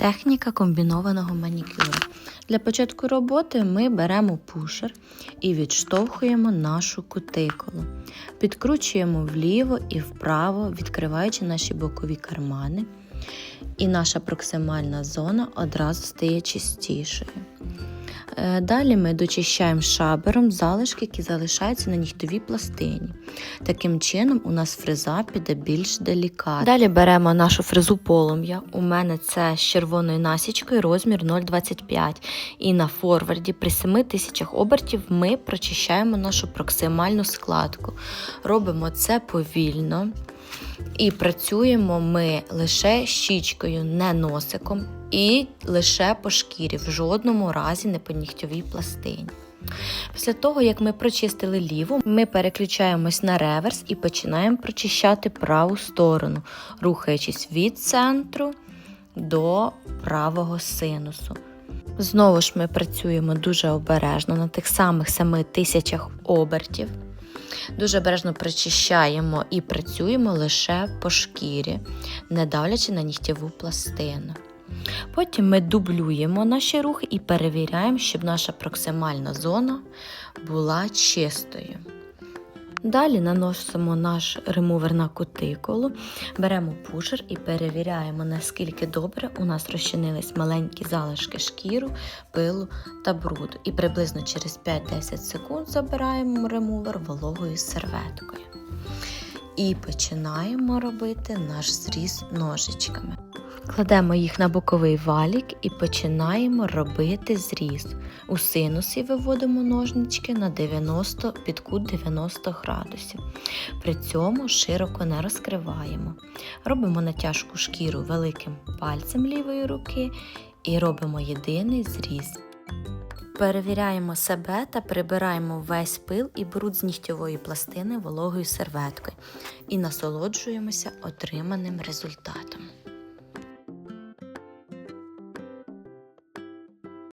Техніка комбінованого манікюру. Для початку роботи ми беремо пушер і відштовхуємо нашу кутикулу. Підкручуємо вліво і вправо, відкриваючи наші бокові кармани. І наша проксимальна зона одразу стає чистішою. Е, Далі ми дочищаємо шабером залишки, які залишаються на нігтовій пластині. Таким чином, у нас фреза піде більш делікатно. Далі беремо нашу фрезу полум'я. У мене це з червоною насічкою розмір 0,25. І на форварді при 7 тисячах обертів ми прочищаємо нашу проксимальну складку. Робимо це повільно. І працюємо ми лише щічкою, не носиком, і лише по шкірі, в жодному разі не по нігтьовій пластині. Після того, як ми прочистили ліву, ми переключаємось на реверс і починаємо прочищати праву сторону, рухаючись від центру до правого синусу. Знову ж ми працюємо дуже обережно на тих самих 7 тисячах обертів. Дуже обережно прочищаємо і працюємо лише по шкірі, не давлячи на нігтєву пластину. Потім ми дублюємо наші рухи і перевіряємо, щоб наша проксимальна зона була чистою. Далі наносимо наш ремувер на кутикулу, беремо пушер і перевіряємо, наскільки добре у нас розчинились маленькі залишки шкіру, пилу та бруду. І приблизно через 5-10 секунд забираємо ремувер вологою серветкою. І починаємо робити наш зріз ножичками. Кладемо їх на боковий валік і починаємо робити зріз. У синусі виводимо ножнички на 90 під кут 90 градусів. При цьому широко не розкриваємо. Робимо натяжку шкіру великим пальцем лівої руки і робимо єдиний зріз. Перевіряємо себе та прибираємо весь пил і бруд з нігтьової пластини вологою серветкою і насолоджуємося отриманим результатом.